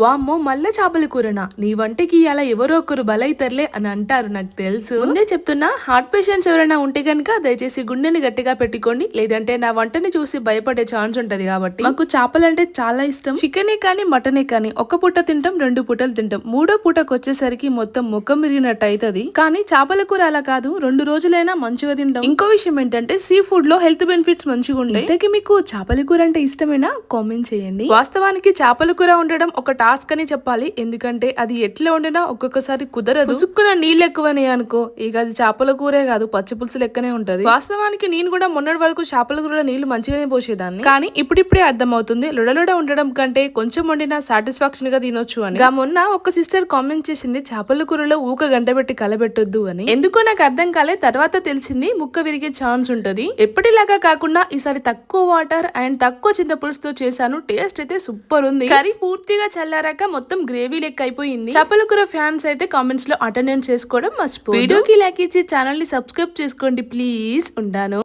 వామ్మో మల్ల చేపల కూరనా? నీ వంటకి అలా ఎవరో ఒకరు బలైతర్లే అని అంటారు నాకు తెలుసు. ముందే చెప్తున్నా హార్ట్ పేషెంట్స్ ఎవరైనా ఉంటే కనుక దయచేసి గుండెని గట్టిగా పెట్టుకోండి. లేదంటే నా వంటని చూసి భయపడే ఛాన్స్ ఉంటది కాబట్టి. మాకు చేపలంటే చాలా ఇష్టం. చికెనే కానీ మటనే కానీ ఒక పూట తింటాం రెండు పూటలు తింటాం. మూడో పూటకు వచ్చేసరికి మొత్తం ముఖం విరిగినట్టు అవుతుంది కానీ చేపల కూర అలా కాదు రెండు రోజులైనా మంచిగా తింటాం. ఇంకో విషయం ఏంటంటే సీ ఫుడ్లో హెల్త్ బెనిఫిట్స్ మంచిగా ఉంటాయి ఇంతకీ మీకు చేపల కూర అంటే ఇష్టమేనా? కామెంట్ చేయండి. వాస్తవానికి చేపల కూర ఉండడం ఒక టాస్క్ అని చెప్పాలి. ఎందుకంటే అది ఎట్లా వండినా ఒక్కొక్కసారి కుదరదు. సుక్కున నీళ్ళు ఎక్కువనే అనుకో. ఇక అది చేపల కూరే కాదు పచ్చి పులుసు లెక్కనే ఉంటది. వాస్తవానికి నేను కూడా మొన్నటి వరకు చేపల కూర నీళ్ళు మంచిగానే పోసేదాన్ని. కానీ ఇప్పుడిప్పుడే అర్థమవుతుంది లొడలొడ ఉండడం కంటే కొంచెం వండినా సాటిస్ఫాక్షన్గా తినొచ్చు అని. మొన్న ఒక సిస్టర్ కామెంట్ చేసింది చేపల కూరలో ఊక గంట పెట్టి కలబెట్టొద్దు అని. ఎందుకో నాకు అర్థం కాలే తర్వాత తెలిసింది ముక్క విరిగే ఛాన్స్ ఉంటది. ఎప్పటిలాగా కాకుండా ఈసారి తక్కువ వాటర్ అండ్ తక్కువ చింతపులుసుతో చేశాను. టేస్ట్ అయితే సూపర్ ఉంది. కర్రీ పూర్తిగా చల్లారాక మొత్తం గ్రేవీ లెక్క అయిపోయింది. చేపల కూర ఫ్యాన్స్ అయితే కామెంట్స్లో అటెండెన్స్ చేసుకోవడం మర్చిపో వీడియోకి లైక్ ఇచ్చి ఛానల్ని సబ్స్క్రైబ్ చేసుకోండి ప్లీజ్ ఉంటాను.